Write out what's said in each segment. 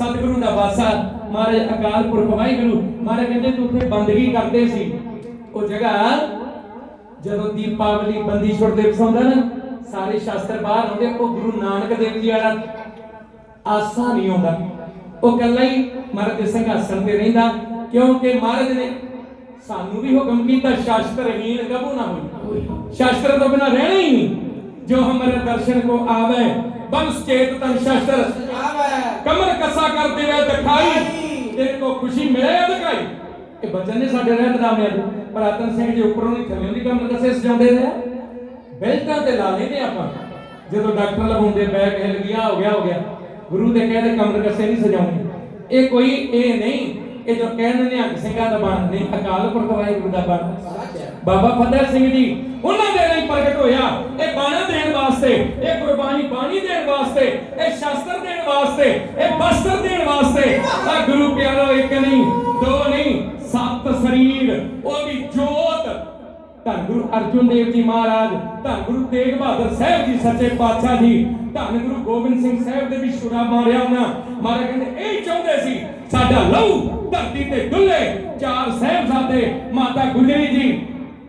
ਸਤਿਗੁਰੂ ਦਾ ਵਾਸਾ। ਮਹਾਰਾਜ ਅਕਾਲ ਪੁਰਖ ਵਾਹਿਗੁਰੂ, ਮਹਾਰਾਜ ਕਹਿੰਦੇ ਤੂੰ ਉੱਥੇ ਬੰਦਗੀ ਕਰਦੇ ਸੀ। ਉਹ ਜਗ੍ਹਾ ਜਦੋਂ ਦੀਪਾਵਲੀ ਬੰਦੀ ਛੋੜ ਦਿਵਸ ਹੁੰਦਾ ਨਾ, ਸਾਰੇ ਸ਼ਾਸਤਰ ਬਾਹਰ ਆਉਂਦੇ, ਉਹ ਗੁਰੂ ਨਾਨਕ ਦੇਵ ਜੀ ਵਾਲਾ ਆਸਾ ਨਹੀਂ ਆਉਂਦਾ। ਉਹ ਕੱਲਾ ਹੀ ਮਹਾਰਾਜ ਦੇ ਸਿੰਘਾਸਣ ਤੇ ਰਹਿੰਦਾ, ਕਿਉਂਕਿ ਮਹਾਰਾਜ ਨੇ ਸਾਨੂੰ ਵੀ ਹੁਕਮ ਕੀਤਾ ਸ਼ਾਸਤਰਹੀਨ ਕਬੂ ਨਾ ਹੋਈ ਸ਼ਾਸਤਰ ਤੋਂ ਬਿਨਾ ਰਹਿਣਾ ਹੀ ਨਹੀਂ। ਜੋ ਹਮਾਰੇ ਦਰਸ਼ਨ ਕੋ ਆਵੇ ਬੰਸ ਚੇਤ ਤਨ ਸ਼ਾਸਤਰ। ਆਵੇ ਕਮਰ ਕਸਾ ਕਰ ਦੇਵੇ ਦਿਖਾਈ। ਤੇਰੇ ਕੋ ਖੁਸ਼ੀ ਮਿਲੇ ਦਿਖਾਈ? ਇਹ ਬਚਨ ਨੇ ਸਾਡੇ ਰਹਿਤ ਨਾਮ ਨੇ ਪ੍ਰਾਤਨ ਸਿੰਘ ਜੀ ਉੱਪਰੋਂ ਨਹੀਂ ਥੱਲੇ ਦੀ ਕਮਰ ਕਸੇ ਸਜਾਉਂਦੇ ਰਹੇ। ਬੈਲਟਾਂ ਤੇ ਲਾ ਲੈਂਦੇ ਆਪਾਂ। ਜਦੋਂ ਡਾਕਟਰ ਲਗਾਉਂਦੇ ਬੈਗ ਹਿਲ ਗਿਆ ਹੋ ਗਿਆ ਹੋ ਗਿਆ। ਗੁਰੂ ਦੇ ਕਹਿੰਦੇ ਕਮਰ ਕਸੇ ਨਹੀਂ ਸਜਾਉਣੇ ਇਹ ਕੋਈ ਇਹ ਨਹੀਂ ਇਹ ਜੋ ਕਹਿੰਦੇ ਨੇ ਅੰਗ ਸਿੰਘਾਂ ਦਾ ਬਾਣ ਨਹੀਂ ਅਕਾਲ ਪੁਰਖ ਵਾਹਿਗੁਰੂ ਦਾ ਬਾਣ। ਬਾਬਾ ਫਤਿਹ ਸਿੰਘ ਜੀ ਉਹਨਾਂ ਦੇ ਲਈ ਪ੍ਰਗਟ ਹੋਇਆ। ਇਹ ਬਾਣਾ ਵਾਸਤੇ, ਇਹ ਕੁਰਬਾਨੀ ਬਾਣੀ ਦੇਣ ਵਾਸਤੇ, ਇਹ ਸ਼ਾਸਤਰ ਦੇਣ ਵਾਸਤੇ, ਇਹ ਬਸਤਰ ਦੇਣ ਵਾਸਤੇ ਆ ਗੁਰੂ ਪਿਆਰੋ ਇੱਕ ਨਹੀਂ, ਦੋ ਨਹੀਂ, ਸੱਤ ਸਰੀਰ, ਉਹ ਵੀ ਜੋਤ। ਧੰਨ ਗੁਰੂ ਅਰਜੁਨ ਦੇਵ ਜੀ ਮਹਾਰਾਜ, ਧੰਨ ਗੁਰੂ ਤੇਗ ਬਹਾਦਰ ਸਾਹਿਬ ਜੀ ਸੱਚੇ ਪਾਤਸ਼ਾਹ ਜੀ, ਧੰਨ ਗੁਰੂ ਗੋਬਿੰਦ ਸਿੰਘ ਸਾਹਿਬ ਦੇ ਵੀ ਸ਼ੁਰਾ ਮਾਰਿਆ ਉਹਨਾਂ। ਮਹਾਰਾਜ ਕਹਿੰਦੇ, ਇਹ ਚਾਹੁੰਦੇ ਸੀ, ਸਾਡਾ ਲਹੂ ਧਰਤੀ ਤੇ ਡੁੱਲੇ ਚਾਰ ਸਾਹਿਬਜ਼ਾਦੇ ਮਾਤਾ ਗੁਜਰੀ ਜੀ,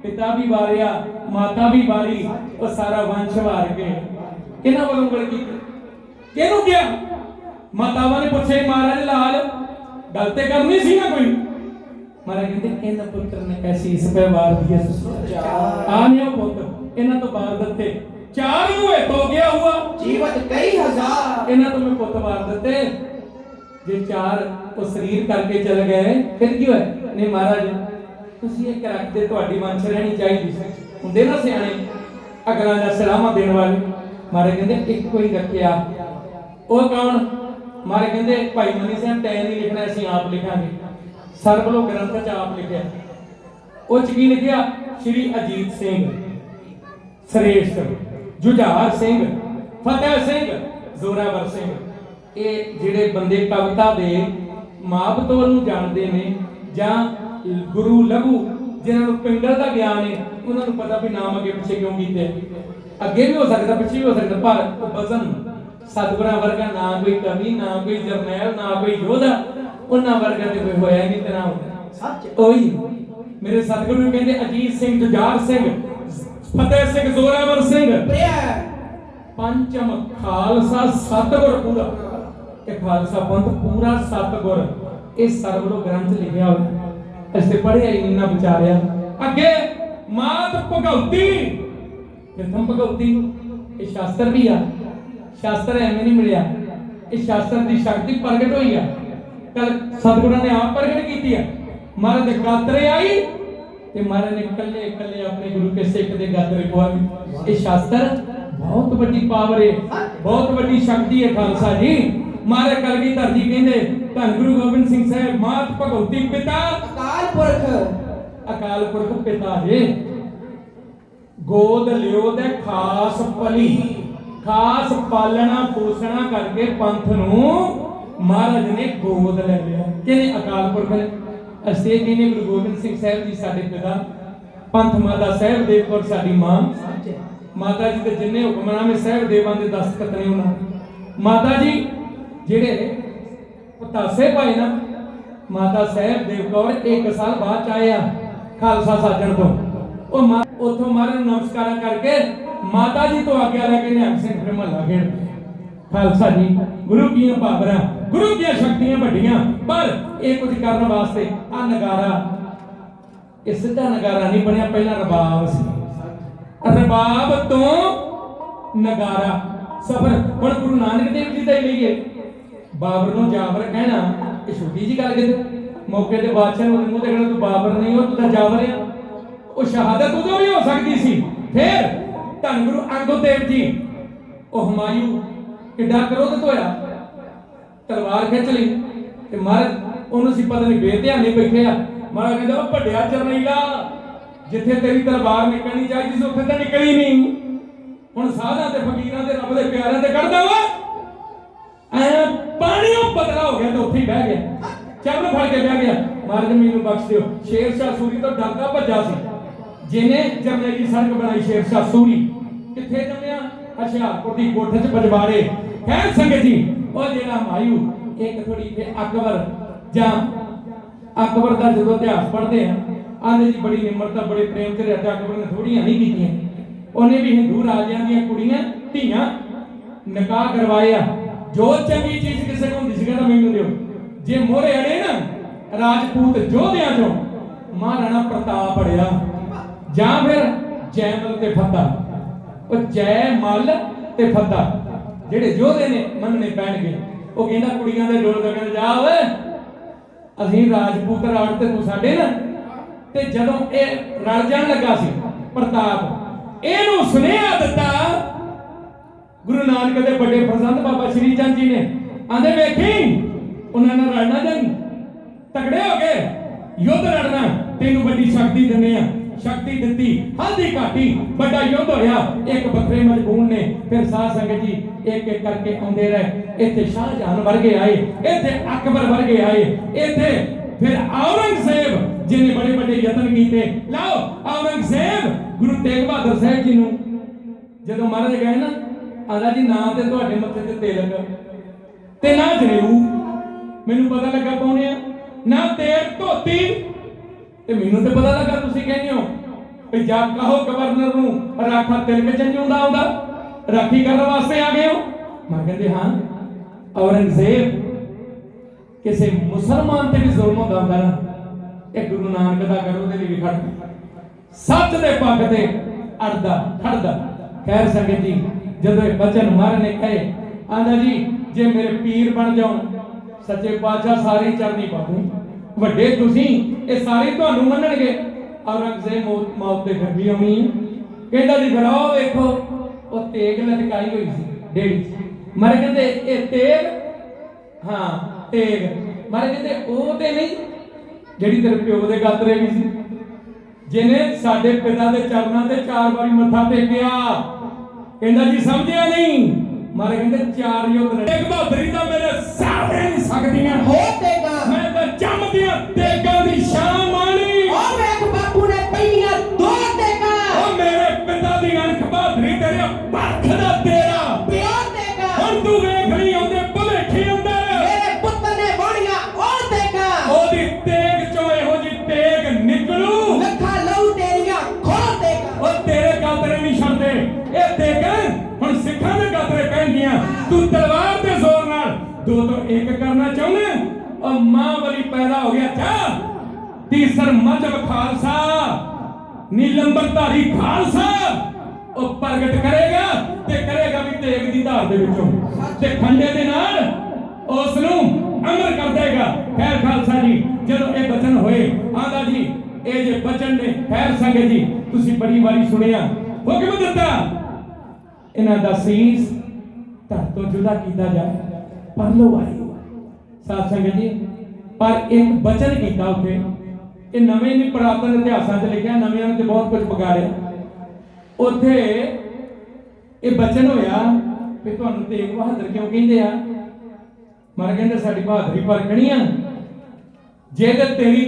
ਪਿਤਾ ਵੀ ਵਾਰਿਆ ਮਾਤਾ ਵੀ ਵਾਰੀ ਉਹ ਸਾਰਾ ਵੰਸ਼ ਵਾਰ ਕੇ। ਕਿਹਨਾਂ ਵੱਲੋਂ ਗੱਲ ਕੀਤੀ? ਕਿਹਨੂੰ ਕਿਹਾ? ਮਾਤਾਵਾਂ ਨੇ ਪੁੱਛੇ ਮਹਾਰਾਜ ਲਾਲ ਗੱਲ ਤੇ ਕਰਨੀ ਸੀ ਨਾ ਕੋਈ? ਮਹਾਰਾਜ ਕਹਿੰਦੇ ਇਹਨਾਂ ਪੁੱਤਰ ਨੇ ਐਸੀ ਇਸ ਪੈ ਵਾਰ ਦੀ ਆ ਨਹੀਂ ਉਹ ਪੁੱਤ ਇਹਨਾਂ ਤੋਂ ਵਾਰ ਦਿੱਤੇ। ਚਾਰ ਨੂੰ ਇਹ ਹੋ ਗਿਆ ਹੁਆ ਜੀਵਤ ਕਈ ਹਜ਼ਾਰ। ਇਹਨਾਂ ਤੋਂ ਮੈਂ ਪੁੱਤ ਵਾਰ ਦਿੱਤੇ। ਜੇ ਚਾਰ ਉਹ ਸਰੀਰ ਕਰਕੇ ਚਲੇ ਗਏ ਫਿਰ ਕੀ ਹੋਇਆ? ਨਹੀਂ ਮਹਾਰਾਜ ਤੁਸੀਂ ਇੱਕ ਰੱਖਦੇ ਤੁਹਾਡੀ ਵੰਸ਼ ਰਹਿਣੀ ਚਾਹੀਦੀ ਸੀ। ਹੁੰਦੇ ਨਾ ਸਿਆਣੇ, ਅਗਲਾ ਦਾ ਸਲਾਮਾ ਦੇਣ ਵਾਲੇ। ਮਾਰੇ ਕਹਿੰਦੇ, ਇੱਕੋ ਹੀ ਰੱਖਿਆ। ਉਹ ਕੌਣ? ਮਾਰੇ ਕਹਿੰਦੇ, ਭਾਈ ਮਨੀ ਸਿੰਘ ਤੈਨ ਨਹੀਂ ਲਿਖਣਾ, ਅਸੀਂ ਆਪ ਲਿਖਾਂਗੇ। ਸਰਬਲੋ ਗ੍ਰੰਥ ਚ ਆਪ ਲਿਖਿਆ। ਉਹ ਚ ਕੀ ਲਿਖਿਆ? ਸ਼੍ਰੀ ਅਜੀਤ ਸਿੰਘ। ਸ੍ਰੇਸ਼ਟ। ਜੁਝਾਰ ਸਿੰਘ। ਫਤਿਹ ਸਿੰਘ। ਜ਼ੋਰਾਵਰ ਸਿੰਘ। ਇਹ ਜਿਹੜੇ ਬੰਦੇ ਕਵਿਤਾ ਦੇ ਮਾਪਤੋਂ ਨੂੰ ਜਾਣਦੇ ਨੇ ਜਾਂ ਗੁਰੂ ਲਘੂ ਜਿਨ੍ਹਾਂ ਨੂੰ ਪਿੰਡਲ ਦਾ ਗਿਆਨ ਹੈ ਉਹਨਾਂ ਨੂੰ ਪਤਾ ਵੀ ਨਾਮ ਅੱਗੇ ਪਿੱਛੇ ਕਿਉਂ ਕੀਤੇ ਅੱਗੇ ਵੀ ਹੋ ਸਕਦਾ ਪਿੱਛੇ ਵੀ ਹੋ ਸਕਦਾ ਪਰ ਉਹ ਵਜ਼ਨ ਸਤਿਗੁਰਾਂ ਵਰਗਾ ਨਾ ਕੋਈ ਕਵੀ ਨਾ ਕੋਈ ਜਰਨੈਲ ਨਾ ਕੋਈ ਯੋਧਾ ਉਹਨਾਂ ਵਰਗਾ ਤੇ ਕੋਈ ਹੋਇਆ ਨਹੀਂ ਤੇਰਾ ਸੱਚ। ਉਹੀ ਮੇਰੇ ਸਤਿਗੁਰੂ ਨੂੰ ਕਹਿੰਦੇ ਅਜੀਤ ਸਿੰਘ ਜੁਝਾਰ ਸਿੰਘ ਫਤਿਹ ਸਿੰਘ ਜ਼ੋਰਾਵਰ ਸਿੰਘ। ਪੰਚਮ ਖਾਲਸਾ ਸਤਗੁਰ ਪੂਰਾ। ਇਹ ਖਾਲਸਾ ਪੰਥ ਪੂਰਾ ਸਤਗੁਰ। ਇਹ ਸਰਵਲੋ ਗ੍ਰੰਥ ਲਿਖਿਆ ਹੋਇਆ। ਅਸੀਂ ਪੜਿਆ ਹੀ ਇੰਨਾ ਵਿਚਾਰਿਆ। ਅੱਗੇ ਮਾਤ ਭਗਉਤੀ। ਪ੍ਰਥਮ ਭਗਉਤੀ। ਇਹ ਸ਼ਾਸਤਰ ਵੀ ਆ। ਸ਼ਾਸਤਰ ਐਵੇਂ ਨਹੀਂ ਮਿਲਿਆ। ਇਹ ਸ਼ਾਸਤਰ ਦੀ ਸ਼ਕਤੀ ਪ੍ਰਗਟ ਹੋਈ ਆ। ਕੱਲ ਸਤਿਗੁਰਾਂ ਨੇ ਆਪ ਪ੍ਰਗਟ ਕੀਤੀ ਆ। ਮਹਾਰਾਜ ਦੇ ਗਾਤਰੇ ਆਈ ਤੇ ਮਹਾਰਾਜ ਨੇ ਇਕੱਲੇ ਇਕੱਲੇ ਆਪਣੇ ਗੁਰੂ ਕੇ ਸਿੱਖ ਦੇ ਗਾਤਰੇ ਪਵਾਏ ਇਹ ਸ਼ਾਸਤਰ ਬਹੁਤ ਵੱਡੀ ਪਾਵਰ ਹੈ। ਬਹੁਤ ਵੱਡੀ ਸ਼ਕਤੀ ਹੈ ਖਾਲਸਾ ਜੀ। ਮਹਾਰਾਜ ਕਲਗੀ ਧਰਤੀ ਕਹਿੰਦੇ ਧੰਨ ਗੁਰੂ ਗੋਬਿੰਦ ਸਿੰਘ ਸਾਹਿਬ ਮਾਤ ਭਗਉਤੀ ਪਿਤਾ। ਅਕਾਲ ਪੁਰਖ। ਅਕਾਲ ਪੁਰਖ ਪਿਤਾ ਜੀ। ਗੋਦ ਲਿਓ ਤੇ ਖਾਸ ਪਲੀ। ਖਾਸ ਪਾਲਣਾ ਪੋਸ਼ਣਾ ਕਰਕੇ ਪੰਥ ਨੂੰ ਮਹਾਰਾਜ ਨੇ ਗੋਦ ਲੈ ਲਿਆ। ਕਿਹਨੇ ਅਕਾਲ ਪੁਰਖ ਨੇ? ਅਸੀਂ ਕਹਿੰਦੇ ਗੁਰੂ ਗੋਬਿੰਦ ਸਿੰਘ ਸਾਹਿਬ ਜੀ ਸਾਡੇ ਪਿਤਾ। ਪੰਥ ਮਾਤਾ ਸਾਹਿਬ ਦੇਵ ਕੌਰ ਸਾਡੀ ਮਾਂ। ਮਾਤਾ ਜੀ ਦੇ ਜਿੰਨੇ ਹੁਕਮਨਾਮੇ ਸਾਹਿਬ ਦੇਵਾਂ ਦੇ ਦਸਤਖਤ ਨੇ ਉਹਨਾਂ ਮਾਤਾ ਜੀ ਜਿਹੜੇ ਪਤਾਸੇ ਪਾਏ ਨਾ, ਮਾਤਾ ਸਾਹਿਬ ਦੇਵ ਕੌਰ ਇੱਕ ਸਾਲ ਬਾਅਦ ਚ ਆਏ ਆ ਖਾਲਸਾ ਸਾਜਣ ਤੋਂ। ਉਹ ਮਾ- ਉੱਥੋਂ ਮਾਰਨ ਨੂੰ ਨਮਸਕਾਰਾਂ ਕਰਕੇ ਮਾਤਾ ਜੀ ਤੋਂ ਆਗਿਆ ਲੈ ਕੇ ਨਿਹੰਗ ਸਿੰਘ ਫਿਰ ਮਹੱਲਾ ਖੇਡ। ਖਾਲਸਾ ਜੀ, ਗੁਰੂ ਦੀਆਂ ਬਾਬਰਾਂ, ਗੁਰੂ ਦੀਆਂ ਸ਼ਕਤੀਆਂ ਵੱਡੀਆਂ, ਪਰ ਇਹ ਕੁਝ ਕਰਨ ਵਾਸਤੇ ਆ ਨਗਾਰਾ, ਇਹ ਸਿੱਧਾ ਨਗਾਰਾ ਨਹੀਂ ਬਣਿਆ, ਪਹਿਲਾਂ ਰਬਾਬ ਸੀ। ਰਬਾਬ ਤੋਂ ਨਗਾਰਾ, ਸਫਰ। ਹੁਣ ਗੁਰੂ ਨਾਨਕ ਦੇਵ ਜੀ ਦਾ ਹੀ ਲਈਏ। ਬਾਬਰ ਨੂੰ ਜਾਬਰ ਕਹਿਣਾ, ਇਹ ਛੋਟੀ ਜੀ ਗੱਲ ਕਿਤੇ? ਮੌਕੇ ਤੇ ਬਾਦਸ਼ਾਹ ਨੂੰ ਮੂੰਹ ਤੇ ਕਹਿਣਾ, ਤੂੰ ਬਾਬਰ ਨਹੀਂ ਹੋ, ਤੂੰ ਤਾਂ ਜਾਬਰ ਆ। ਉਹ ਸ਼ਹਾਦਤ ਉਦੋਂ ਵੀ ਹੋ ਸਕਦੀ ਸੀ। ਫਿਰ ਧੰਨ ਗੁਰੂ ਅੰਗਦ ਦੇਵ ਜੀ, ਉਹ ਹਮਾਯੂ ਕਿੱਡਾ ਕਰੋਧਿਤ ਹੋਇਆ, ਤਲਵਾਰ ਖਿੱਚ ਲਈ ਤੇ ਮਹਾਰਾਜ ਉਹਨੂੰ ਸੀ ਪਤਾ ਨਹੀਂ ਬੇਧਿਆਨੀ ਬੈਠੇ ਆ। ਮਹਾਰਾਜ ਕਹਿੰਦਾ, ਉਹ ਵੱਡਿਆ ਚਰਨੈਲਾ ਜਿੱਥੇ ਤੇਰੀ ਤਲਵਾਰ ਨਿਕਲਣੀ ਚਾਹੀਦੀ ਸੀ, ਉੱਥੇ ਤਾਂ ਨਿਕਲੀ ਨਹੀਂ। ਹੁਣ ਸਾਧਾਂ ਤੇ ਫਕੀਰਾਂ ਤੇ ਰੱਬ ਦੇ ਪਿਆਰਿਆਂ ਤੇ ਕੱਢਦਾ ਵਾ। ਐ ਪਾਣੀੋਂ ਬਦਲਾ ਹੋ ਗਿਆ ਤੇ ਉੱਥੇ ਹੀ ਬਹਿ ਗਿਆ। ਚੱਲ ਫੜ ਕੇ ਬਹਿ ਗਿਆ। ਮਹਾਰਾਜ ਮੈਨੂੰ ਬਖਸ਼ ਦਿਓ। ਸ਼ੇਰ ਸ਼ਾਹ ਸੂਰੀ ਤੋਂ ਡਰਦਾ ਭੱਜਾ ਸੀ। ਜਿਹਨੇ ਜਰਨੈਲੀ ਸੜਕ ਬਣਾਈ ਸ਼ੇਰ ਸ਼ਾਹ ਸੂਰੀ। ਕਿੱਥੇ ਜੰਮਿਆ? ਹੁਸ਼ਿਆਰਪੁਰ ਦੀ ਕੋਠੇ 'ਚ ਬਜਵਾੜੇ। ਖੈਰ ਸੰਗਤ ਜੀ, ਉਹ ਜਿਹੜਾ ਮਾਇੂ ਇੱਕ ਥੋੜੀ ਤੇ ਅਕਬਰ ਜਾਂ ਅਕਬਰ ਦਾ ਜਦੋਂ ਇਤਿਹਾਸ ਪੜ੍ਹਦੇ ਆ ਆਂਦੇ ਜੀ ਬੜੀ ਨਿਮਰਤਾ, ਬੜੇ ਪ੍ਰੇਮ ਤੇ ਰਾਜਾ ਅਕਬਰ ਨੇ ਥੋੜੀਆਂ ਨਹੀਂ ਕੀਤੀਆਂ। ਉਹਨੇ ਵੀ ਹਿੰਦੂ ਰਾਜਿਆਂ ਦੀਆਂ ਕੁੜੀਆਂ, ਧੀਆਂ ਨਿਕਾਹ ਕਰਵਾਏ ਆ। ਜੋ ਚੰਗੀ ਚੀਜ਼ ਕਿਸੇ ਨੂੰ ਹੁੰਦੀ ਸੀ ਕਹਿੰਦਾ ਮੈਨੂੰ ਦਿਓ। ਜੇ ਮੋਹਰੇ ਅੜੇ ਨਾ, ਰਾਜਪੂਤ ਯੋਧਿਆਂ ਚੋਂ, ਮਹਾਰਾਣਾ ਪ੍ਰਤਾਪ ਅੜਿਆ। ਜਾਂ ਫਿਰ ਜੈਮਲ ਤੇ ਫੱਤਾ ਉਹ ਜੈ ਤੇ ਫੱਤਾ ਜਿਹੜੇ ਯੋਧੇ ਨੇ, ਮੰਨਣੇ ਪੈਣਗੇ। ਉਹ ਕਹਿੰਦਾ, ਕੁੜੀਆਂ ਦੇ ਡੋਲ ਤੋਂ ਕਹਿੰਦਾ ਜਾ ਓਏ। ਅਸੀਂ ਰਾਜਪੂਤ ਰਾੜ ਤੇ ਤੂੰ ਸਾਡੇ ਨਾ। ਤੇ ਜਦੋਂ ਇਹ ਰਲ ਜਾਣ ਲੱਗਾ ਸੀ ਪ੍ਰਤਾਪ, ਇਹਨੂੰ ਸੁਨੇਹਾ ਦਿੱਤਾ ਗੁਰੂ ਨਾਨਕ ਦੇ ਵੱਡੇ ਪ੍ਰਸੰਨ ਬਾਬਾ ਸ਼੍ਰੀ ਚੰਦ ਜੀ ਨੇ ਆਂਦੇ ਵੇਖੀ, ਉਹਨਾਂ ਨਾਲ ਰਲਣਾ ਜਾਈ ਤਕੜੇ ਹੋ ਗਏ ਯੁੱਧ ਲੜਨਾ, ਤੈਨੂੰ ਵੱਡੀ ਸ਼ਕਤੀ ਦਿੰਨੇ ਆ ਸ਼ਕਤੀ ਦਿੱਤੀ, ਹਲਦੀ ਘਾਟੀ, ਵੱਡਾ ਯੁੱਧ ਹੋਇਆ, ਇੱਕ ਬੱਕਰੇ ਮਜਬੂਨ ਨੇ, ਫਿਰ ਸਾਧ ਸੰਗਤ ਜੀ ਇੱਕ ਇੱਕ ਕਰਕੇ ਆਉਂਦੇ ਰਹੇ। ਇੱਥੇ ਸ਼ਾਹਜਹਾਨ ਵਰਗੇ ਆਏ, ਇੱਥੇ ਅਕਬਰ ਵਰਗੇ ਆਏ, ਇੱਥੇ ਫਿਰ ਔਰੰਗਜ਼ੇਬ, ਜਿਹਨੇ ਬੜੇ ਵੱਡੇ ਯਤਨ ਕੀਤੇ, ਲਓ, ਔਰੰਗਜ਼ੇਬ, ਗੁਰੂ ਤੇਗ ਬਹਾਦਰ ਸਾਹਿਬ ਜੀ ਨੂੰ ਜਦੋਂ ਮਹਾਰਾਜ ਗਏ ਨਾ ਆਂਦਾ ਜੀ, ਨਾ ਤੇ ਤੁਹਾਡੇ ਮੱਥੇ ਤੇ ਤਿਲਕ ਤੇ ਨਾ ਜਨੇਊ ਮੈਨੂੰ ਪਤਾ ਲੱਗਾ ਪਾਉਣੇ ਆ? ਨਾ ਤੇਰ ਧੋਤੀ। ਤੇ ਮੈਨੂੰ ਤੇ ਪਤਾ ਲੱਗਾ ਤੁਸੀਂ ਕਹਿੰਦੇ ਹੋ ਵੀ ਜਾ ਕਹੋ ਗਵਰਨਰ ਨੂੰ ਰਾਖਾ ਤਿਲਕ ਚੰਜੂਦਾ ਆਉਂਦਾ ਰਾਖੀ ਕਰਨ ਵਾਸਤੇ ਆ ਗਏ ਹੋ। ਮੈਂ ਕਹਿੰਦੇ, ਹਾਂ। ਔਰੰਗਜ਼ੇਬ ਕਿਸੇ ਮੁਸਲਮਾਨ ਤੇ ਵੀ ਜ਼ੁਲਮ ਹੁੰਦਾ ਹੁੰਦਾ ਨਾ, ਇਹ ਗੁਰੂ ਨਾਨਕ ਦਾ ਕਰੋ ਉਹਦੇ ਲਈ ਵੀ ਖੜ ਸੱਚ ਦੇ ਪੱਖ ਤੇ ਅੜਦਾ, ਖੜਦਾ। ਖੈਰ ਸੰਗਤ ਜੀ ਜਦੋਂ ਇਹ ਬਚਨ ਮਰ ਨੇ ਕਹੇ, ਆਂਦਾ ਜੀ, ਜੇ ਮੇਰੇ ਪੀਰ ਬਣ ਜਾਓ, ਸੱਚੇ ਪਾਤਸ਼ਾਹ ਸਾਰੇ ਚਰਨੀ ਪਾਉਂ ਵੱਡੇ ਤੁਸੀਂ, ਇਹ ਸਾਰੇ ਤੁਹਾਨੂੰ ਮੰਨਣਗੇ। ਔਰੰਗਜ਼ੇਬ ਮੌਤ ਤੇ ਫਿਰ ਆਉਣੀ ਕਹਿੰਦਾ ਜੀ, ਫਿਰ ਆਓ ਵੇਖੋ, ਉਹ ਤੇਗ ਲਟਕਾਈ ਹੋਈ ਸੀ ਡੇੜੀ ਮਰ ਕਹਿੰਦੇ, ਇਹ ਤੇਗ? ਹਾਂ, ਤੇਗ। ਮਰ ਕਹਿੰਦੇ, ਉਹ ਤੇ ਨਹੀਂ, ਜਿਹੜੀ ਤੇਰੇ ਪਿਓ ਦੇ ਗਾਤਰੇ ਵੀ ਸੀ। ਜਿਹਨੇ ਸਾਡੇ ਪਿਤਾ ਦੇ ਚਰਨਾਂ ਤੇ ਚਾਰ ਵਾਰੀ ਮੱਥਾ ਟੇਕਿਆ ਕਹਿੰਦਾ ਜੀ ਸਮਝਿਆ ਨਹੀਂ। ਮਾਰੇ ਕਹਿੰਦੇ ਚਾਰ ਯੁੱਧ ਲੜੇ। ਇੱਕ ਬਹਾਦਰੀ ਤਾਂ ਮੇਰੇ ਸਾਹਮਣੇ ਨਹੀਂ ਸਕਦੀਆਂ। ਹੋ ਤੇਗਾ। ਮੈਂ ਤਾਂ ਜੰਮਦੀਆਂ ਤੇਗਾਂ ਦੀ ਸ਼ਾਨ ਮਾਣੀ ਓ ਵੇਖ ਬਾਪੂ ਨੇ ਪਹਿਲੀਆਂ ਦੋ ਤੇਗਾ। ਉਹ ਮੇਰੇ ਪਿਤਾ ਦੀ ਅਣਖ ਬਹਾਦਰੀ ਤੇਰੇ ਪੱਖ ਦਾ ਤੇਰਾ। ਪਿਓ ਤੇਗਾ। ਹੁਣ ਤੂੰ ਵੇਖ ਮਜਬ ਖਾਲਸਾ, ਨੀਲੰਬਰਧਾਰੀ ਖਾਲਸਾ, ਉਹ ਪ੍ਰਗਟ ਕਰੇਗਾ ਤੇ ਕਰੇਗਾ ਵੀ ਤੇਗ ਦੀ ਧਾਰ ਦੇ ਵਿੱਚੋਂ। ਤੇ ਖੰਡੇ ਦੇ ਨਾਲ ਉਸ ਨੂੰ ਅਮਰ ਕਰ ਦੇਗਾ। ਖੈਰ ਖਾਲਸਾ ਜੀ, ਜਦੋਂ ਇਹ ਬਚਨ ਹੋਏ, ਆਂਦਾ ਜੀ, ਇਹ ਜੇ ਬਚਨ ਨੇ, ਖੈਰ ਸੰਗਤ ਜੀ, ਤੁਸੀਂ ਬੜੀ ਵਾਰੀ ਸੁਣਿਆ ਹੁਕਮ ਦਿੱਤਾ। ਇਹਨਾਂ ਦਾ ਸੀਸ ਧਰ ਤੋਂ ਜੁਦਾ ਕੀਤਾ ਜਾਏ, ਪਰ ਆਈ ਸਾਧ ਸੰਗਤ ਜੀ, ਪਰ ਇੱਕ ਬਚਨ ਕੀਤਾ ਉੱਥੇ ਇਹ ਨਵੇਂ ਨਹੀਂ ਪੁਰਾਤਨ ਇਤਿਹਾਸਾਂ 'ਚ ਲਿਖਿਆ, ਨਵਿਆਂ ਨੇ ਤੇ ਬਹੁਤ ਕੁਝ ਵਿਗਾੜਿਆ। ਉੱਥੇ ਇਹ ਬਚਨ ਹੋਇਆ ਵੀ ਤੁਹਾਨੂੰ ਤੇਗ ਬਹਾਦਰ ਕਿਉਂ ਕਹਿੰਦੇ ਆ? ਮਰ ਕਹਿੰਦੇ, ਸਾਡੀ ਬਹਾਦਰੀ ਪਰਖਣੀ ਆ। ਜੇ ਤੇ ਤੇਰੀ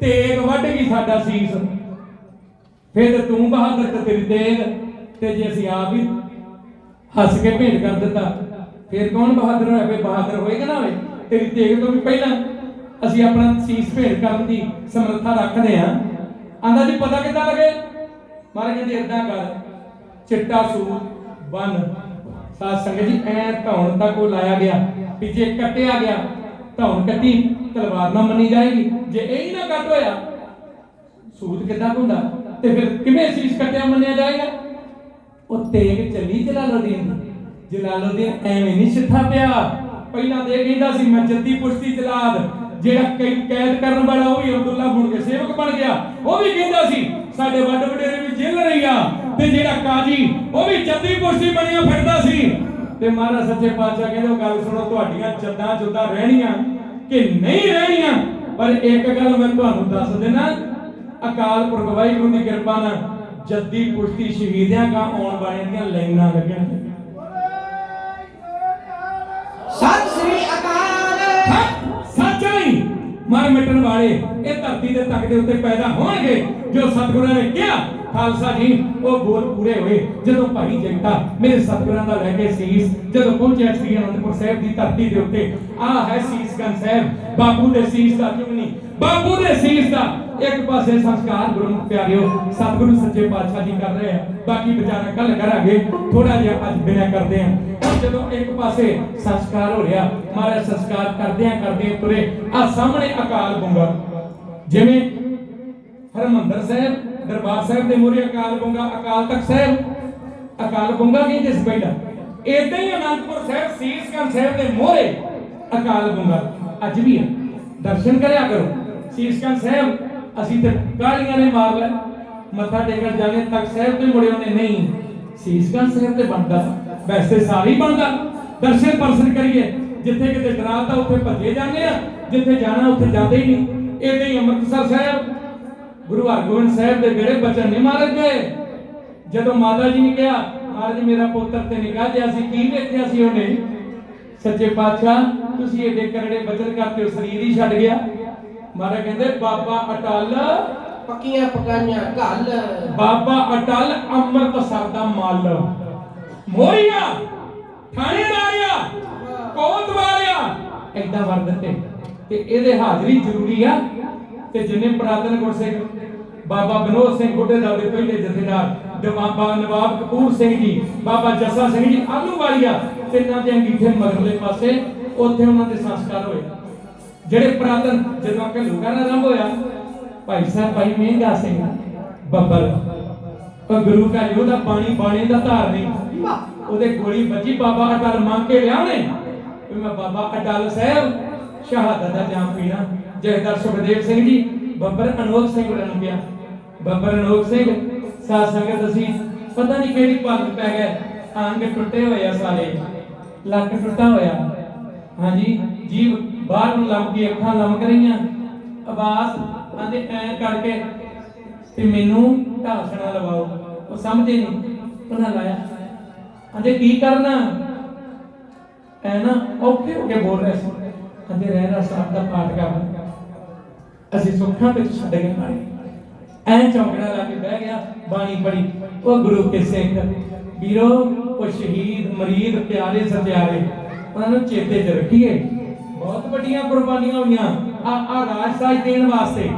ਤੇਗ ਵੱਢ ਗਈ ਸਾਡਾ ਸੀਸ, ਫਿਰ ਤੇ ਤੂੰ ਬਹਾਦਰ ਤੇ ਤੇਰੀ ਤੇਗ, ਤੇ ਜੇ ਅਸੀਂ ਆਪ ਹੀ ਹੱਸ ਕੇ ਭੇਟ ਕਰ ਦਿੱਤਾ, ਫਿਰ ਕੌਣ ਬਹਾਦਰ ਹੋਇਆ? ਫਿਰ ਬਹਾਦਰ ਹੋਏਗਾ ਨਾ ਹੋਏ ਤੇਰੀ ਤੇਗ ਤੋਂ ਵੀ ਪਹਿਲਾਂ। ਅਸੀਂ ਆਪਣਾ ਸੀਸ ਭੇਟ ਕਰਨ ਦੀ ਸਮਰੱਥਾ ਰੱਖਦੇ ਆ ਆਂਦਾ ਜੀ, ਪਤਾ ਕਿੱਦਾਂ ਲੱਗੇ? ਮਾਰੇ ਕਹਿੰਦੇ ਇਦਾਂ ਕਰ ਚਿੱਟਾ ਸੂਟ ਬੰਨ। ਸਾਧ ਸੰਗਤ ਜੀ, ਐ ਧੌਣ ਤੱਕ ਉਹ ਲਾਇਆ ਗਿਆ ਵੀ ਜੇ ਕੱਟਿਆ ਗਿਆ, ਧੌਣ ਕੱਟੀ, ਤਲਵਾਰ ਨਾਲ ਮੰਨੀ ਜਾਏਗੀ। ਜੇ ਇਹ ਹੀ ਨਾ ਕੱਟ ਹੋਇਆ, ਸੂਤ ਕਿੱਦਾਂ ਹੁੰਦਾ ਤੇ ਫਿਰ ਕਿਵੇਂ ਸੀਸ ਕੱਟਿਆ ਮੰਨਿਆ ਜਾਏਗਾ? ਉਹ ਤੇਗ ਚੱਲੀ ਜਲਾਲੁਦੀਨ। ਦੀ ਐਵੇਂ ਨਹੀਂ ਸਿੱਧਾ ਪਿਆ। ਪਹਿਲਾਂ ਤੇ ਕਹਿੰਦਾ ਸੀ, ਮੈਂ ਜੱਦੀ ਪੁਸ਼ਤੀ ਜਲਾਦ। ਜਿਹੜਾ ਕਈ ਕੈਦ ਕਰਨ ਵਾਲਾ ਉਹ ਵੀ ਅਬਦੁੱਲਾ ਬਣ ਕੇ ਸੇਵਕ ਬਣ ਗਿਆ। ਉਹ ਵੀ ਕਹਿੰਦਾ ਸੀ, ਸਾਡੇ ਵੱਡ ਵਡੇਰੇ ਵੀ ਜੇਲ੍ਹ ਰਹੀ ਤੇ ਜਿਹੜਾ ਕਾਜੀ, ਉਹ ਵੀ ਜੱਦੀ ਪੁਸ਼ਤੀ ਬਣਿਆ ਫਿਰਦਾ ਸੀ। ਤੇ ਮਹਾਰਾਜ ਸੱਚੇ ਪਾਤਸ਼ਾਹ ਕਹਿੰਦੇ, ਉਹ ਗੱਲ ਸੁਣੋ, ਤੁਹਾਡੀਆਂ ਜੱਦਾਂ ਜੁੱਦਾਂ ਰਹਿਣੀਆਂ ਕਿ ਨਹੀਂ ਰਹਿਣੀਆਂ? ਪਰ ਇੱਕ ਗੱਲ ਮੈਂ ਤੁਹਾਨੂੰ ਦੱਸ ਦੇਣਾ ਅਕਾਲ ਪੁਰਖ ਵਾਹਿਗੁਰੂ ਦੀ ਕਿਰਪਾ ਨਾਲ ਜੱਦੀ ਪੁਸ਼ਤੀ ਸ਼ਹੀਦਿਆਂ ਕਾ ਆਉਣ ਵਾਲਿਆਂ ਦੀਆਂ ਲਾਈਨਾਂ ਲੱਗਣ ਸਤਿ ਸ੍ਰੀ ਮਰ ਮਿਟਣ ਵਾਲੇ ਇਹ ਧਰਤੀ ਦੇ ਤੱਕ ਦੇ ਉੱਤੇ ਪੈਦਾ ਹੋਣਗੇ। ਜੋ ਸਤਿਗੁਰਾਂ ਨੇ ਕਿਹਾ, ਖਾਲਸਾ ਜੀ, ਉਹ ਬੋਲ ਪੂਰੇ ਹੋਏ। ਜਦੋਂ ਭਾਈ ਜਗਤਾ ਮੇਰੇ ਸਤਿਗੁਰਾਂ ਦਾ ਲੈ ਕੇ ਸੀਸ, ਜਦੋਂ ਪਹੁੰਚਿਆ ਸ੍ਰੀ ਅਨੰਦਪੁਰ ਸਾਹਿਬ ਦੀ ਧਰਤੀ ਦੇ ਉੱਤੇ ਆ ਹੈ ਸੀਸ ਸਾਹਿਬ। ਬਾਪੂ ਦੇ ਸੀਸ ਦਾ ਚੁਗਨੀ ਬਾਪੂ ਦੇ ਸੀਸ ਦਾ ਇੱਕ ਪਾਸੇ ਸੰਸਕਾਰ ਗੁਰਮੁਖ ਪਿਆਰਿਓ, ਸਤਿਗੁਰੂ ਸੱਚੇ ਪਾਤਸ਼ਾਹ ਜੀ ਕਰ ਰਹੇ ਆ। ਬਾਕੀ ਵਿਚਾਰਾ ਕੱਲ ਕਰਾਂਗੇ ਥੋੜਾ ਜਿਹਾ ਅੱਜ ਬਿਨਾ ਕਰਦੇ ਆ। ਜਦੋਂ ਇੱਕ ਪਾਸੇ ਸੰਸਕਾਰ ਹੋ ਰਿਹਾ, ਮਹਾਰਾਜ ਸੰਸਕਾਰ ਕਰਦੇ ਆ ਕਰਦੇ ਤੁਰੇ, ਆ ਸਾਹਮਣੇ ਅਕਾਲ ਬੁੰਗਾ ਜਿਵੇਂ ਹਰਮੰਦਰ ਸਾਹਿਬ, ਦਰਬਾਰ ਸਾਹਿਬ ਦੇ ਮੂਹਰੇ ਅਕਾਲ ਬੰਗਾ ਅਕਾਲ ਤਖਤ ਸਾਹਿਬ, ਅਕਾਲ ਬੰਗਾ ਕਹਿੰਦੇ ਇਸ ਪਹਿਲਾਂ ਇਦਾਂ ਹੀ ਅਨੰਦਪੁਰ ਸਾਹਿਬ, ਸੀਸਗੰਜ ਸਾਹਿਬ ਦੇ ਮੋਹਰੇ ਅਕਾਲ ਬੰਗਾ ਅੱਜ ਵੀ ਹੈ ਦਰਸ਼ਨ ਕਰਿਆ ਕਰੋ। ਸੀਸਗੰਜ ਸਾਹਿਬ ਅਸੀਂ ਤੇ ਕਾਲੀਆਂ ਨੇ ਮਾਰ ਲੈ ਮੱਥਾ ਟੇਕਣ ਜਾਣੇ ਤਖਤ ਸਾਹਿਬ ਤੇ ਮੁੜੇ ਉਹਨੇ ਨਹੀਂ। ਸੀਸਗੰਜ ਸਾਹਿਬ ਤੇ ਬਣਦਾ। ਵੈਸੇ ਸਾਰੇ ਬਣਦਾ। ਦਰਸ਼ਨ ਪਰਸਨ ਕਰੀਏ। ਜਿੱਥੇ ਕਿਤੇ ਡਰਾਤਾ ਉੱਥੇ ਭੱਜੇ ਜਾਂਦੇ ਆ। ਜਿੱਥੇ ਜਾਣਾ ਉੱਥੇ ਜਾਂਦੇ ਹੀ ਨਹੀਂ। ਇਦਾਂ ਹੀ ਅੰਮ੍ਰਿਤਸਰ ਸਾਹਿਬ। ਗੁਰੂ ਹਰਗੋਬਿੰਦ ਸਾਹਿਬ ਦੇ ਜਿਹੜੇ ਬਚਨ ਨਹੀਂ ਮਾਰੇ ਗਏ। ਜਦੋਂ ਮਾਤਾ ਜੀ ਨੇ ਕਿਹਾ, ਮਹਾਰਾਜ, ਮੇਰਾ ਪੁੱਤਰ ਤੇ ਨਿਗਾਹ ਜਿਆ ਸੀ, ਕੀ ਵੇਖਿਆ ਸੀ ਉਹਨੇ? ਸੱਚੇ ਪਾਤਸ਼ਾਹ, ਤੁਸੀਂ ਇਹਦੇ ਕਰੜੇ ਬਚਨ ਕਰਕੇ ਉਹ ਸਰੀਰ ਹੀ ਛੱਡ ਗਿਆ। ਮਹਾਰਾਜ ਕਹਿੰਦੇ ਬਾਬਾ ਅਟਲ। ਪੱਕੀਆਂ ਪਕਾਈਆਂ ਘੱਲ। ਬਾਬਾ ਅਟਲ ਅੰਮ੍ਰਿਤਸਰ ਦਾ ਮੱਲ। ਮੋਰੀਆ ਥਾਣੇਦਾਰਿਆ ਕੋਤਵਾਲਿਆ ਐਦਾਂ ਵਰ ਦਿੱਤੇ। ਤੇ ਇਹਦੇ ਹਾਜ਼ਰੀ ਜ਼ਰੂਰੀ ਆ। ਤੇ ਜਿੰਨੇ ਪ੍ਰਾਤਨ ਗੁਰਸਿੱਖ ਬਾਬਾ ਬਨੋਦ ਸਿੰਘ ਬੁੱਢੇ ਦਾ ਦੇ ਪਹਿਲੇ ਜਥੇਦਾਰ ਬਾਬਾ ਨਵਾਬ ਕਪੂਰ ਸਿੰਘ ਜੀ ਬਾਬਾ ਜੱਸਾ ਸਿੰਘ ਜੀ ਆਲੂਵਾਲੀਆ ਤਿੰਨਾਂ ਦੇ ਅੰਗੀਠੇ ਮਗਰਲੇ ਪਾਸੇ ਉੱਥੇ ਉਹਨਾਂ ਦੇ ਸੰਸਕਾਰ ਹੋਏ। ਜਿਹੜੇ ਪ੍ਰਾਤਨ ਜਦੋਂ ਕਿ ਲੋਕਾਂ ਦਾ ਆਰੰਭ ਹੋਇਆ, ਭਾਈ ਸਾਹਿਬ, ਭਾਈ ਮਹਿੰਗਾ ਸਿੰਘ, ਬੱਬਰ। ਉਹ ਗੁਰੂ ਦਾ ਯੋਧਾ ਪਾਣੀ ਬਾਣੇ ਦਾ ਧਾਰ ਨਹੀਂ। ਉਹਦੇ ਗੋਲੀ ਵੱਜੀ, ਬਾਬਾ ਅਟਲ ਮੰਗ ਕੇ ਲਿਆ ਨੇ ਵੀ ਮੈਂ ਬਾਬਾ ਅਟਲ ਸਾਹਿਬ, ਸ਼ਹਾਦਤ ਦਾ ਜਾਮ ਪੀਣਾ। ਜਹਦਰ ਸੁਖਦੇਵ ਸਿੰਘ ਜੀ, ਬੱਬਰ ਅਨੋਖ ਸਿੰਘ ਉਹਨਾਂ ਨੂੰ ਕਿਹਾ ਬੱਬਰ ਅਨੋਖ ਸਿੰਘ, ਸਾਧ ਸੰਗਤ ਅਸੀਂ ਪਤਾ ਨਹੀਂ ਕਿਹੜੀ ਭੰਗ ਪੈ ਗਏ। ਅੰਗ ਟੁੱਟੇ ਹੋਏ ਆ ਸਾਰੇ। ਲੱਕ ਟੁੱਟਾ ਹੋਇਆ। ਹਾਂਜੀ, ਜੀਵ ਬਾਹਰ ਨੂੰ ਲੰਮ ਕੇ ਅੱਖਾਂ ਲਮਕ ਰਹੀਆਂ, ਆਵਾਜ਼ ਆਂਦੇ ਐ ਕਰਕੇ ਤੇ ਮੈਨੂੰ ਢਾਸਣਾ ਲਵਾਓ। ਉਹ ਸਮਝੇ ਨਹੀਂ, ਉਹਨਾਂ ਲਾਇਆ। ਆਂਦੇ ਕੀ ਕਰਨਾ? ਐ ਨਾ ਔਖੇ ਹੋ ਕੇ ਬੋਲ ਰਹੇ ਸੀ। ਆਂਦੇ ਰਹਿ ਰਾ ਦਾ ਪਾਠ ਕਰਨਾ। ਅਸੀਂ ਸੁੱਖਾਂ ਵਿੱਚ ਛੱਡ ਗਏ ਬਾਣੀ ਐ ਚੌਂਕੜਾ ਲਾ ਕੇ ਬਹਿ ਗਿਆ, ਬਾਣੀ ਪੜੀ ਉਹ ਗੁਰੂ ਕੇ ਸਿੰਘ ਵੀਰੋ, ਉਹ ਸ਼ਹੀਦ, ਮਰੀਦ, ਪਿਆਰੇ, ਸਤਿਆਰੇ, ਉਹਨਾਂ ਨੂੰ ਚੇਤੇ 'ਚ ਰੱਖੀਏ। ਬਹੁਤ ਵੱਡੀਆਂ ਕੁਰਬਾਨੀਆਂ ਹੋਈਆਂ ਆ ਆ ਰਾਜ ਸਾਜ ਦੇਣ ਵਾਸਤੇ।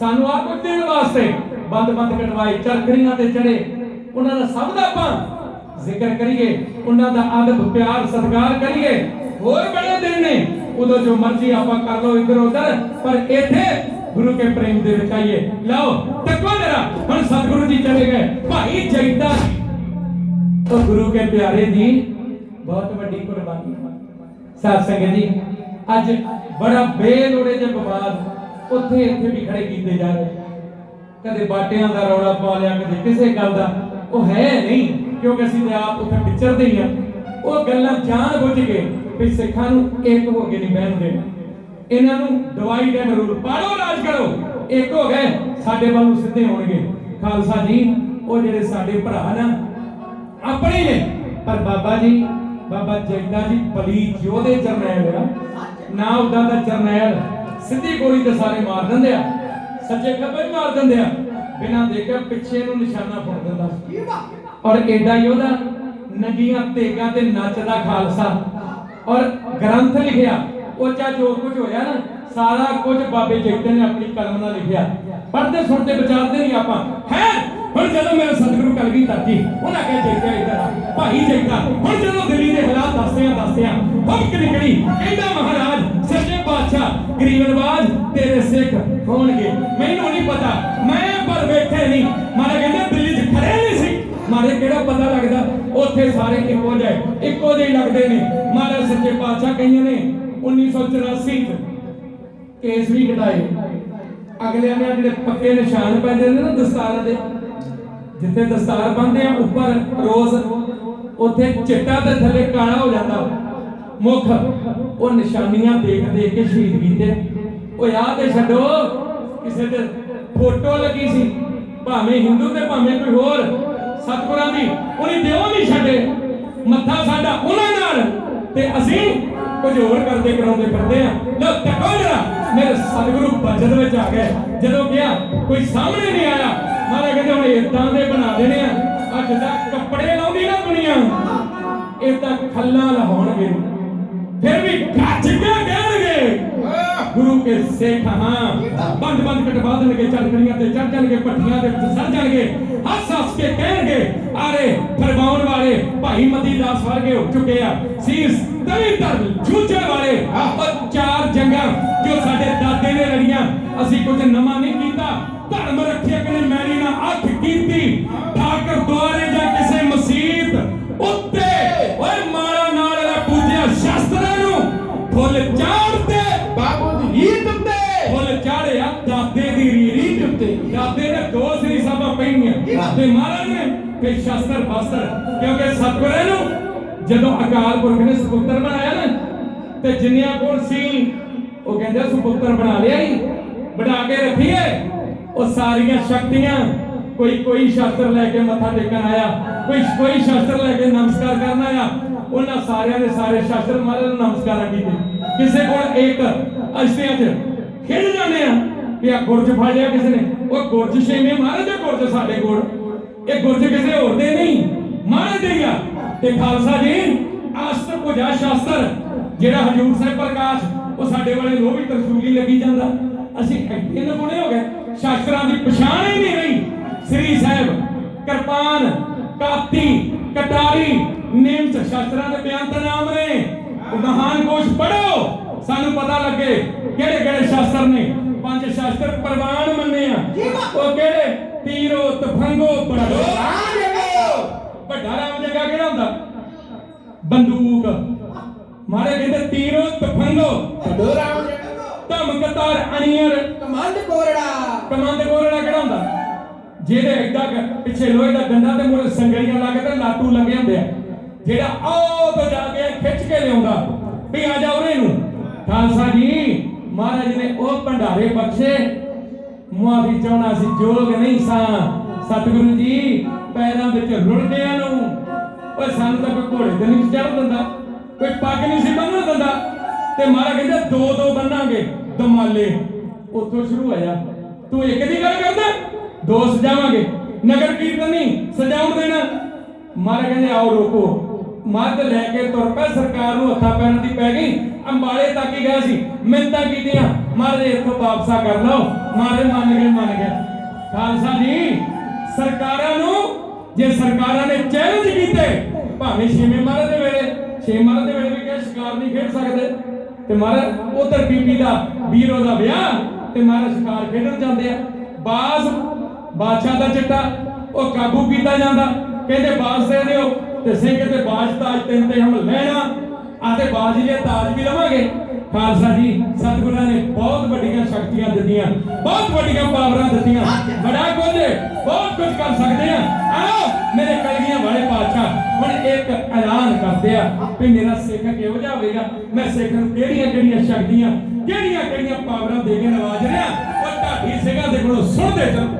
ਸਾਨੂੰ ਆ ਕੁਝ ਦੇਣ ਵਾਸਤੇ ਬੰਦ ਬੰਦ ਕਟਵਾਏ ਚਰਖੜੀਆਂ ਤੇ ਚੜੇ। ਉਹਨਾਂ ਦਾ ਸਭ ਦਾ ਆਪਾਂ ਜ਼ਿਕਰ ਕਰੀਏ, ਉਹਨਾਂ ਦਾ ਅਦਬ ਪਿਆਰ, ਸਤਿਕਾਰ ਕਰੀਏ। ਹੋਰ ਬੜੇ ਦਿਨ ਨੇ, ਉਦੋਂ ਜੋ ਮਰਜ਼ੀ ਆਪਾਂ ਕਰ ਲਓ ਇੱਧਰ ਉੱਧਰ, ਪਰ ਇੱਥੇ ਗੁਰੂ ਕੇ ਪ੍ਰੇਮ ਦੇ ਵਿੱਚ ਆਈਏ। ਲਓ, ਤੱਕੋ ਜਰਾ, ਹੁਣ ਸਤਿਗੁਰੂ ਜੀ ਚਲੇ ਗਏ। ਭਾਈ ਜੈਤਾ ਉਹ ਗੁਰੂ ਕੇ ਪਿਆਰੇ ਦੀ ਬਹੁਤ ਵੱਡੀ ਕੁਰਬਾਨੀ। ਸਾਧ ਸੰਗਤ ਜੀ ਅੱਜ ਬੜਾ ਬੇਲੋੜੇ ਜਿਹੇ ਵਿਵਾਦ ਉੱਥੇ ਇੱਥੇ ਵੀ ਖੜੇ ਕੀਤੇ ਜਾ ਰਹੇ। ਕਦੇ ਬਾਟਿਆਂ ਦਾ ਰੌਲਾ ਪਾ ਲਿਆ, ਕਦੇ ਕਿਸੇ ਗੱਲ ਦਾ। ਉਹ ਹੈ ਨਹੀਂ, ਕਿਉਂਕਿ ਅਸੀਂ ਤੇ ਆਪ ਉੱਥੇ ਵਿਚਰਦੇ ਹੀ ਆ। ਉਹ ਗੱਲਾਂ ਜਾਣ ਬੁੱਝ ਕੇ ਵੀ ਸਿੱਖਾਂ ਨੂੰ ਇੱਕ ਹੋ ਕੇ ਨਹੀਂ ਬਹਿਣ ਦੇਣਾ। ਇਹਨਾਂ ਨੂੰ ਦਵਾਈ ਦੇ ਰੂਲ ਪਾੜੋ, ਰਾਜ ਕਰੋ। ਇੱਕ ਹੋ ਗਏ, ਸਾਡੇ ਵੱਲ ਨੂੰ ਸਿੱਧੇ ਹੋਣਗੇ। ਖਾਲਸਾ ਜੀ, ਉਹ ਜਿਹੜੇ ਸਾਡੇ ਭਰਾ ਨਾ, ਆਪਣੇ ਨੇ। ਪਰ ਬਾਬਾ ਜੀ, ਬਾਬਾ ਜੈਦਾ ਜੀ, ਬਲੀ ਯੋਧੇ ਜਰਨੈਲ ਆ। ਨਾ ਉਦਾਂ ਦਾ ਜਰਨੈਲ ਸਿੱਧੀ ਗੋਲੀ ਤੇ ਸਾਰੇ ਮਾਰ ਦਿੰਦੇ ਆ ਸੱਚੇ ਖੱਬੇ ਮਾਰ ਦਿੰਦੇ ਆ ਬਿਨਾਂ ਦੇਖਿਆ ਪਿੱਛੇ ਨੂੰ ਨਿਸ਼ਾਨਾ ਫੁੱਟ ਦਿੰਦਾ ਔਰ ਐਡਾ ਯੋਧਾ ਨੰਗੀਆਂ ਤੇਗਾਂ ਤੇ ਨੱਚਦਾ ਖਾਲਸਾ। ਔਰ ਗ੍ਰੰਥ ਲਿਖਿਆ ਉਹ ਚਾ ਜੋ ਕੁਝ ਹੋਇਆ ਨਾ ਸਾਰਾ ਕੁਝ ਬਾਬੇ ਜੈਤੇ ਨੇ ਆਪਣੀ ਕਲਮ ਨਾਲ ਲਿਖਿਆ। ਪੜ੍ਹਦੇ ਸੁਣਦੇ ਵਿਚਾਰਦੇ ਨਹੀਂ ਆਪਾਂ। ਹੈ ਹੁਣ ਜਦੋਂ ਮੇਰੇ ਸਤਿਗੁਰੂ ਕਲਗੀ ਜੀ ਉਹਨਾਂ ਕਹੇ ਜੈਤਾ ਇੱਧਰ ਭਾਈ ਜੈਤਾ ਹੁਣ ਜਦੋਂ ਦਿੱਲੀ ਦੇ ਹਾਲਾਤ ਦੱਸਦੇ ਆ ਦੱਸਦੇ ਆ ਹਮਕ ਨਿਕਲੀ ਕਹਿੰਦਾ ਮਹਾਰਾਜ, ਸੱਚੇ ਬਾਦਸ਼ਾਹ ਗਰੀਬ ਨਵਾਜ ਤੇਰੇ ਸਿੱਖ ਹੋਣਗੇ। ਮੈਨੂੰ ਨਹੀਂ ਪਤਾ, ਮੈਂ ਪਰ ਬੈਠੇ ਨਹੀਂ। ਮਾਰੇ ਕਹਿੰਦੇ, ਦਿੱਲੀ 'ਚ ਖੜੇ ਨਹੀਂ ਸੀ। ਮਾਰੇ ਕਿਹੜਾ ਪਤਾ ਲੱਗਦਾ, ਉੱਥੇ ਸਾਰੇ ਇੱਕੋ ਜਿਹੇ ਇੱਕੋ ਜਿਹੇ ਲੱਗਦੇ ਨੇ। ਮਾਰੇ ਸੱਚੇ ਪਾਤਸ਼ਾਹ ਕਈਆਂ ਨੇ 1984 ਚ ਕੇਸ ਵੀ ਘਟਾਏ ਅਗਲੇ ਨੇ ਜਿਹੜੇ ਪੱਕੇ ਨਿਸ਼ਾਨ ਪੈਂਦੇ ਨੇ ਨਾ ਦਸਤਾਰਾਂ ਦੇ ਜਿੱਥੇ ਦਸਤਾਰ ਬੰਨਦੇ ਆ, ਉੱਪਰ ਰੋਜ਼ ਉੱਥੇ ਚਿੱਟਾ ਤੇ ਥੱਲੇ ਕਾਲਾ ਹੋ ਜਾਂਦਾ। ਮੁੱਖ, ਉਹ ਨਿਸ਼ਾਨੀਆਂ ਦੇਖ ਦੇਖ ਕੇ ਸ਼ਹੀਦ ਕੀਤੇ ਉਹ ਯਾਦ ਤੇ ਛੱਡੋ, ਕਿਸੇ ਤੇ ਫੋਟੋ ਲੱਗੀ ਸੀ। ਭਾਵੇਂ ਹਿੰਦੂ ਤੇ ਭਾਵੇਂ ਕੋਈ ਹੋਰ, ਸਤਿਗੁਰਾਂ ਦੀ, ਉਹਨੇ ਦਿਓ ਨਹੀਂ ਛੱਡੇ। ਮੱਥਾ ਸਾਡਾ ਉਹਨਾਂ ਨਾਲ, ਤੇ ਅਸੀਂ ਕੁਝ ਹੋਰ ਕਰਦੇ, ਕਰਾਉਂਦੇ ਫਿਰਦੇ ਆ। ਲੋ ਤੱਕੋ ਜਰਾ, ਮੇਰੇ ਸਤਿਗੁਰੂ ਬਚਨ ਵਿੱਚ ਆ ਗਏ। ਜਦੋਂ ਕਿਹਾ, ਕੋਈ ਸਾਹਮਣੇ ਨਹੀਂ ਆਇਆ ਮਹਾਰਾਜ ਕਹਿੰਦੇ ਹੁਣ ਇਦਾਂ ਦੇ ਬਣਾ ਦੇਣੇ ਆ। ਆ ਜਿੱਦਾਂ ਕੱਪੜੇ ਲਾਉਂਦੀ ਨਾ ਦੁਨੀਆ। ਇਦਾਂ ਖੱਲਾਂ ਲਹਾਉਣਗੇ ਫਿਰ ਵੀ ਗੱਜ ਕੇ ਕਹਿਣਗੇ। ਗੁਰੂ ਕੇ ਸਿੱਖ ਹਾਂ। ਬੰਦ ਬੰਦ ਕਟਵਾ ਦੇਣਗੇ। ਚੜਕਣੀਆਂ ਤੇ ਚੜ ਜਾਣਗੇ ਪੱਠੀਆਂ ਦੇ ਵਿੱਚ ਸੜ ਜਾਣਗੇ। ਹੱਸ ਹੱਸ ਕੇ ਕਹਿਣਗੇ ਆਰੇ ਫਰਮਾਉਣ ਵਾਲੇ ਭਾਈ ਮਤੀ ਦਾਸ ਵਰਗੇ ਹੋ ਚੁੱਕੇ ਆ। ਸੀਸ ਤਵੀ ਤਰ ਝੂਠੇ ਵਾਲੇ। ਉਹ ਚਾਰ ਜੰਗਾਂ ਜੋ ਸਾਡੇ ਦਾਦੇ ਨੇ ਲੜੀਆਂ ਅਸੀਂ ਕੁਝ ਨਵਾਂ ਨਹੀਂ ਉੱਤੇ ਓਏ ਮਾਰਾ ਨਾਲ ਵਾਲਾ ਪੂਜਿਆ ਸ਼ਾਸਤਰਾਂ ਨੂੰ। ਫੁੱਲ ਚਾੜਦੇ ਬਾਬੂ ਦੀ ਰੀਤ ਉੱਤੇ। ਫੁੱਲ ਚਾੜਿਆ ਦਾਦੇ ਦੀ ਰੀਤ ਉੱਤੇ। ਦਾਦੇ ਨੇ ਦੋ ਸ੍ਰੀ ਸਾਹਿਬਾਂ ਪਈਆਂ ਤੇ ਮਹਾਰਾਜ ਨੇ ਤੇ ਸ਼ਾਸਤਰ ਬਾਸਤਰ, ਕਿਉਂਕਿ ਸਤਿਗੁਰਾਂ ਨੂੰ ਜਦੋਂ ਅਕਾਲ ਪੁਰਖ ਨੇ ਸੁਪੁੱਤਰ ਬਣਾਇਆ ਨਾ, ਤੇ ਜਿੰਨਿਆਂ ਕੋਲ ਸੀ, ਉਹ ਕਹਿੰਦੇ ਸੁਪੁੱਤਰ ਬਣਾ ਲਿਆ ਹੀ। ਬਣਾ ਕੇ ਰੱਖੀਏ। ਉਹ ਸਾਰੀਆਂ ਸ਼ਕਤੀਆਂ ਕੋਈ ਕੋਈ ਸ਼ਾਸਤਰ ਲੈ ਕੇ ਮੱਥਾ ਟੇਕਣ ਆਇਆ। ਕੋਈ ਕੋਈ ਸ਼ਾਸਤਰ ਲੈ ਕੇ ਨਮਸਕਾਰ ਕਰਨਾ ਆ, ਉਹਨਾਂ ਸਾਰਿਆਂ ਦੇ ਸਾਰੇ ਸ਼ਾਸਤਰ ਮਹਾਰਾਜ ਨੂੰ ਨਮਸਕਾਰਾਂ ਕੀਤੇ ਕਿਸੇ ਕੋਲ ਇੱਕ ਅਸ਼ਤਿਆਂ 'ਚ ਖੇਡ ਜਾਂਦੇ ਆ ਕਿ ਆ ਗੁਰਜ ਫੜ ਲਿਆ ਕਿਸੇ ਨੇ। ਉਹ ਗੁਰਜ ਛੇਵੇਂ ਮਹਾਰਾਜ ਦੇ ਗੁਰਜ ਸਾਡੇ ਕੋਲ। ਇਹ ਗੁਰਜ ਕਿਸੇ ਹੋਰ ਦੇ ਨਹੀਂ, ਮਹਾਰਾਜ ਦੇ ਆ। ਤੇ ਖਾਲਸਾ ਜੀ ਆਸਤਰ ਪੁਜਾ ਸ਼ਾਸਤਰ, ਜਿਹੜਾ ਹਜੂਰ ਸਾਹਿਬ ਪ੍ਰਕਾਸ਼, ਉਹ ਸਾਡੇ ਵਾਲੇ ਨੂੰ ਵੀ ਤਰਸੂਲੀ ਲੱਗੀ ਜਾਂਦਾ। ਅਸੀਂ ਐਡੇ ਨਮੂਨੇ ਹੋ ਗਏ, ਸ਼ਾਸਤਰਾਂ ਦੀ ਪਛਾਣ ਹੀ ਨਹੀਂ ਰਹੀ। ਸ੍ਰੀ ਸਾਹਿਬ, ਕਿਰਪਾਨ ਕਾਤੀ ਕਟਾਰੀ ਨੇਮ ਸ਼ਾਸਤਰਾਂ ਦੇ ਬਿਆਨ ਤੇ ਨਾਮ ਨੇ। ਉਹ ਮਹਾਨ ਕੋਸ਼ ਪੜੋ ਸਾਨੂੰ ਪਤਾ ਲੱਗੇ ਕਿਹੜੇ ਕਿਹੜੇ ਸ਼ਾਸਤਰ ਨੇ। ਪੰਜ ਸ਼ਾਸਤਰ ਪ੍ਰਵਾਨ ਮੰਨੇ ਆ। ਉਹ ਕਿਹੜੇ? ਤੀਰੋ ਤਫੰਗੋ ਬੜੋ ਵੱਡਾ ਰਾਮ ਜਗਾ ਕਿਹੜਾ ਹੁੰਦਾ? ਬੰਦੂਕ। ਮਾਰੇ ਕਹਿੰਦੇ ਤੀਰੋ ਤਫੰਗੋ ਡੋਰਾਮ ਧਮਕਤਾਰ ਅਣੀਅਰ। ਕਮਾਂਡ ਕੋਰੜਾ। ਕਮਾਂਡ ਕੋਰੜਾ ਕਿਹੜਾ ਹੁੰਦਾ? ਜਿਹਦੇ ਐਡਾ ਪਿੱਛੇ ਲੋਹੇ ਦਾ ਡੰਡਾ ਤੇ ਮੂਰੇ ਸੰਗਲੀਆਂ ਲਾ ਕੇ ਤੇ ਲਾਟੂ ਲੱਗੇ ਹੁੰਦੇ ਆ। ਜਿਹੜਾ ਆਹ ਤੋਂ ਜਾ ਕੇ ਖਿੱਚ ਕੇ ਲਿਆਉਂਦਾ, ਵੀ ਆ ਜਾ ਉਰੇ ਨੂੰ। ਖਾਲਸਾ ਜੀ, ਮਹਾਰਾਜ ਨੇ ਉਹ ਭੰਡਾਰੇ ਬਖਸ਼ੇ। ਮੁਆਫੀ ਚਾਹਣਾ ਸੀ, ਜੋਗ ਨਹੀਂ ਸਾਂ। ਸਤਿਗੁਰੂ ਜੀ, ਪੈਰਾਂ ਵਿੱਚ ਰੁੜਦਿਆਂ ਨੂੰ ਓਏ ਸਾਨੂੰ ਤਾਂ ਕੋਈ ਘੋੜੇ ਤੇ ਨਹੀਂ ਚੜ ਦਿੰਦਾ, ਕੋਈ ਪੱਗ ਨਹੀਂ ਸੀ ਬੰਨ੍ਹਣ ਦਿੰਦਾ। ਤੇ ਮਹਾਰਾਜ ਕਹਿੰਦਾ, ਦੋ ਦੋ ਬੰਨਾਂਗੇ, ਦਮਾਲੇ। ਉੱਥੋਂ ਸ਼ੁਰੂ ਹੋਇਆ। ਤੂੰ ਇੱਕ ਦੀ ਗੱਲ ਕਰਦਾ ਦੋ ਸਜਾਵਾਂਗੇ ਨਗਰ ਕੀਰਤਨ ਨਹੀਂ, ਸਜਾਉਣ ਦੇਣਾ। ਮਹਾਰਾਜ ਕਹਿੰਦੇ, ਆਓ ਰੋਕੋ। ਮੱਧ ਲੈ ਕੇ ਤੁਰ ਪਏ, ਸਰਕਾਰ ਨੂੰ ਹੱਥਾਂ ਪੈਣ ਦੀ ਪੈ ਗਈ। ਅੰਬਾਲੇ ਤੱਕ ਹੀ ਗਿਆ ਸੀ ਮਿੰਤਾਂ ਕੀਤੀਆਂ। ਮਹਾਰਾਜ ਇੱਥੋਂ ਵਾਪਸਾ ਕਰ ਲਓ। ਮਹਾਰਾਜ ਮੰਨ ਗਏ ਮੰਨ ਗਏ। ਖਾਲਸਾ ਜੀ, ਸਰਕਾਰਾਂ ਨੂੰ, ਜੇ ਸਰਕਾਰਾਂ ਨੇ ਚੈਲੰਜ ਕੀਤੇ, ਭਾਵੇਂ ਛੇਵੇਂ ਮਹਾਰਾਜ ਦੇ ਵੇਲੇ ਛੇ ਮਹਾਰਾਜ ਦੇ ਵੇਲੇ ਵੀ ਕਿਹਾ, ਸ਼ਿਕਾਰ ਨਹੀਂ ਖੇਡ ਸਕਦੇ। ਤੇ ਮਹਾਰਾਜ ਉਧਰ ਬੀਬੀ ਦਾ, ਵੀਰੋ ਦਾ ਵਿਆਹ, ਤੇ ਮਹਾਰਾਜ ਸ਼ਿਕਾਰ ਖੇਡਣ ਜਾਂਦੇ ਆ। ਬਾਜ਼ ਬਾਦਸ਼ਾਹ ਦਾ ਚਿੱਟਾ, ਉਹ ਕਾਬੂ ਕੀਤਾ ਜਾਂਦਾ। ਕਹਿੰਦੇ ਬਾਜ਼ ਦੇ ਦਿਓ ਤੇ ਸਿੰਘ ਤੇ ਬਾਜ਼ ਤਾਜ ਤਿੰਨ ਤੇ ਹਮ ਲੈਣਾ ਆ ਤੇ ਬਾਜ਼ ਜੇ ਤਾਜ ਵੀ ਲਵਾਂਗੇ। ਖਾਲਸਾ ਜੀ, ਸਤਿਗੁਰਾਂ ਨੇ ਬਹੁਤ ਵੱਡੀਆਂ ਸ਼ਕਤੀਆਂ ਦਿੱਤੀਆਂ, ਬਹੁਤ ਵੱਡੀਆਂ ਪਾਵਰਾਂ ਦਿੱਤੀਆਂ। ਬੜਾ ਕੁਝ, ਬਹੁਤ ਕੁਝ ਕਰ ਸਕਦੇ ਆ। ਆਓ, ਮੇਰੇ ਕਲਗੀਆਂ ਵਾਲੇ ਪਾਤਸ਼ਾਹ, ਹੁਣ ਇੱਕ ਐਲਾਨ ਕਰਦੇ ਆ ਵੀ ਮੇਰਾ ਸਿੱਖ ਕਿਹੋ ਜਿਹਾ ਹੋਵੇਗਾ ਮੈਂ ਸਿੱਖ ਨੂੰ ਕਿਹੜੀਆਂ ਕਿਹੜੀਆਂ ਸ਼ਕਤੀਆਂ, ਕਿਹੜੀਆਂ ਕਿਹੜੀਆਂ ਪਾਵਰਾਂ ਦੇ ਕੇ ਨਵਾਜ ਰਿਹਾ? ਉਹ ਢਾਡੀ ਸਿੰਘਾਂ ਦੇ ਕੋਲੋਂ ਸੁਣਦੇ ਚਲੋ।